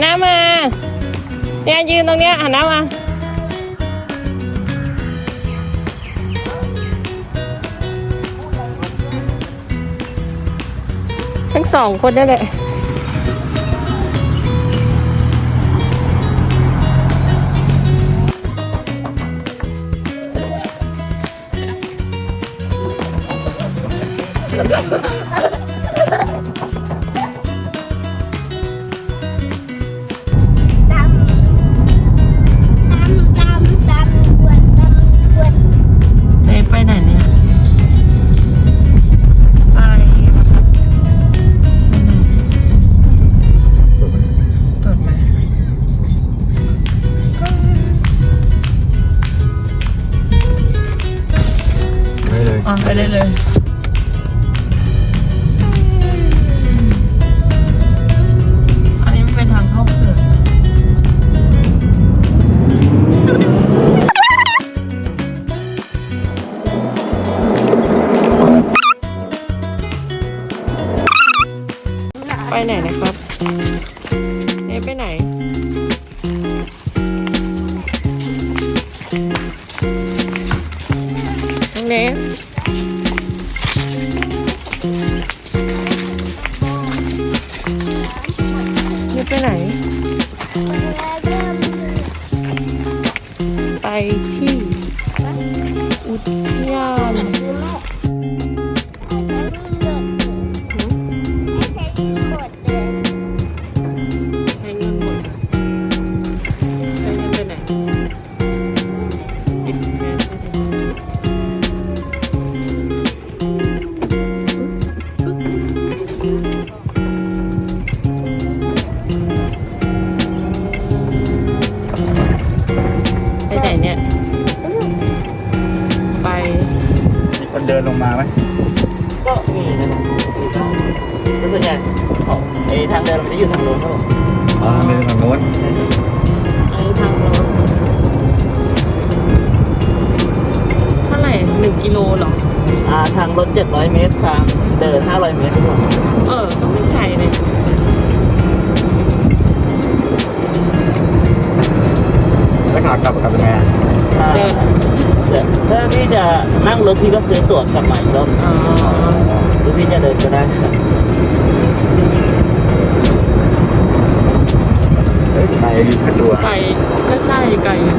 หน้ามา เนี่ยยืนตรงเนี้ยหันหน้ามาทั้งสองคนนั่นแหละ ต นเดินลงมาไหมก็มีนะครับก็ส่วนใหญ่ของไอ้ทางเดินมันจะอยู่ทางโน้นครับผมอ๋อเดินทางโน้นอันนี้ทางรถเท่าไหร่หนึ่งกิโลเหรอ อ่าทางรถ700 เมตร ทางเดิน 500 เมตรครับผม เออ ก็ไม่ไกลเลย ขากลับกลับยังไงอะอ่าเดินเดี๋ยวถ้าพี่จะนั่งรถพี่ก็ซื้อตั๋วกลับมาอีกรอบอ๋อหรือพี่จะเดินก็ได้ครับเฮ้ยไปขัดตัวไกลก็ใช่ไกลอยู่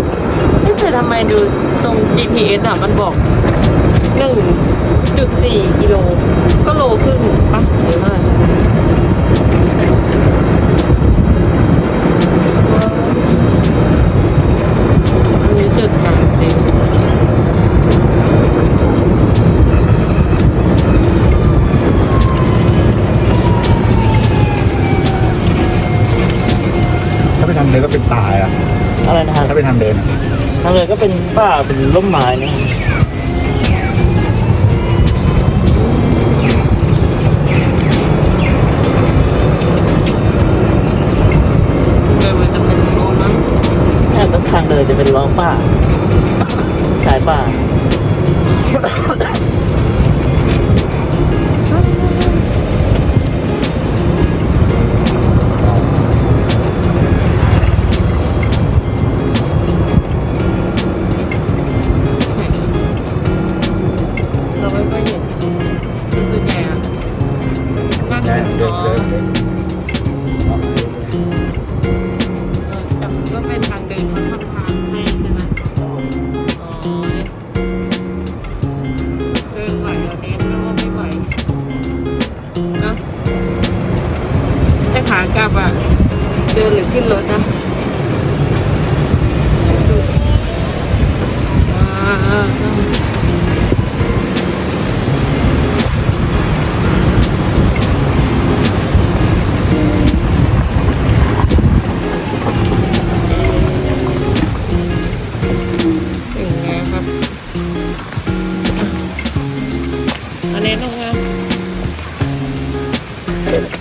ไม่เคยทำไมดูตรง GPS อะ มันบอกหนึ่งจุดสี่กิโล ก็โลครึ่งปะหรือว่าางเลยก็เป็นป่าเป็นร่มไม้นะเลยมันจะเป็นโลมั้งเนี่ยก็ทางเดินจะเป็นล้อป่า ชายป่า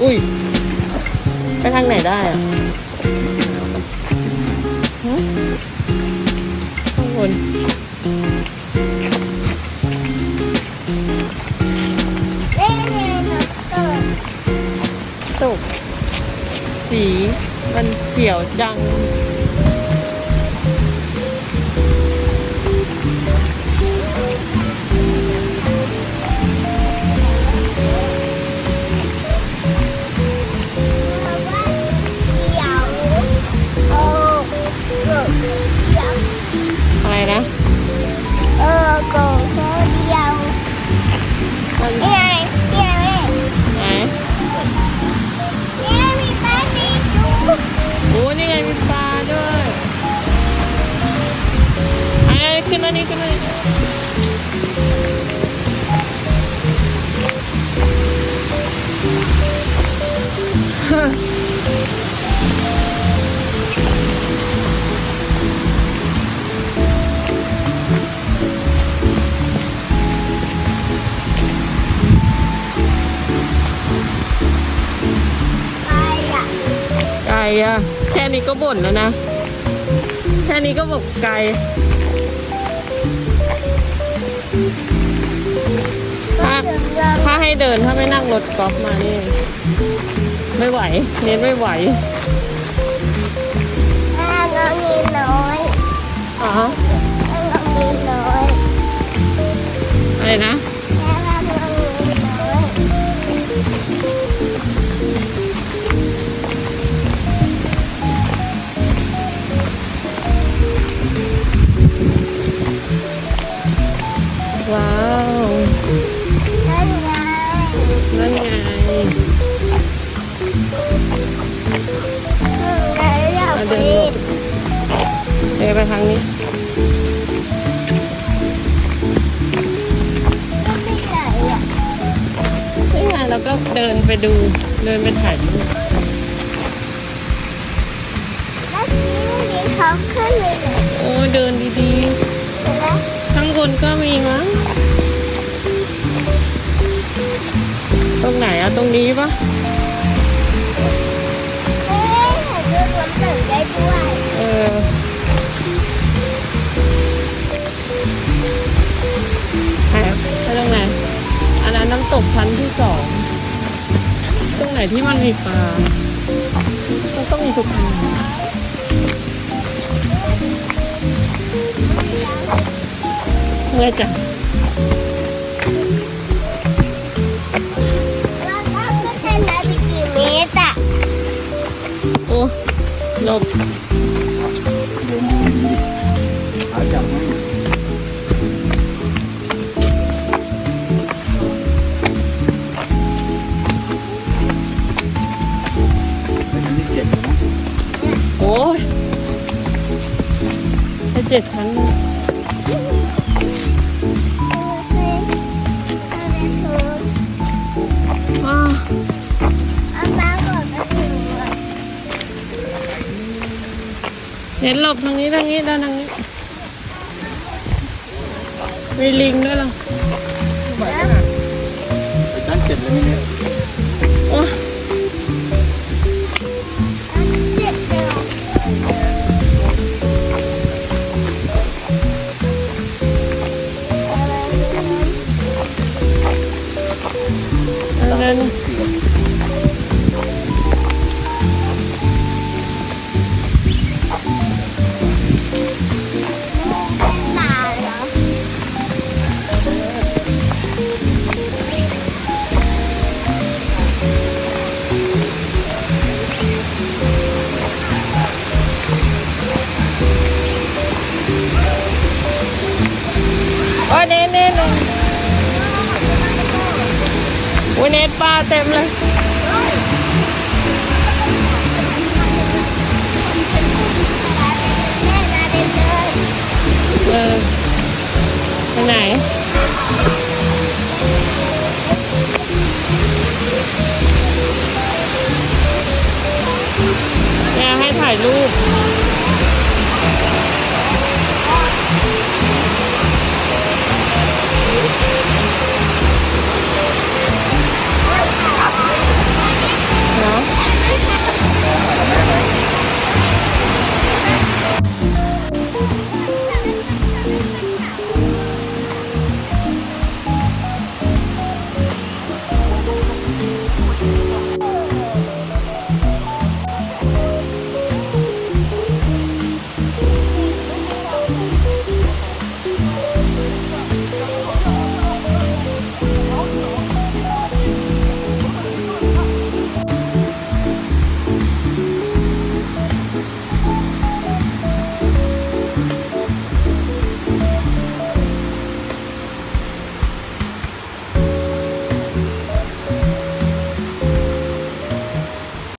อุ้ย ไปทางไหนได้อะฮะข้างบนตกสีมันเขียวจัง ไก่อะแค่นี้ก็บ่นแล้วนะ แค่นี้ก็บอกไกลถ้าถ้าให้เดินถ้าไม่นั่งรถกอล์ฟมานี่ ไม่ไหว เน้นไม่ไหวถ้าน้องมีน้อยอ๋อถ้าน้องมีน้อยอะไรนะ ไปทางนี้ก็ไม่ไหนอะนี่ไงเราก็เดินไปดูเดินไปถ่ายรูปแล้วทีนี้เขาขึ้นเลยเหรอโอ้เดินดีเห็นไหมๆข้างบนก็มีมั้งตรงไหนอะตรงนี้ปะ นนั้นน้ำตกชั้นที่สอง ตรงไหนที่มันมีปลามันต้องมีทุกอันเมื่อยจังแล้วก็ขึ้นไปไหนไปกี่เมตรอะโอ้หลบเดินดีๆหาจับไม่ ยไปเจ็ดชั้นอ้าวเอาบ้าเห็นหลบทางนี้ทางนี้ด้านทางนี้มีลิงด้วยหรอไปชั้นเจ็ดเลยนี่ โอ้ยเน้ปลาเต็มเลยเดินเลยเออไปไหนเนี่ยให้ถ่ายรูป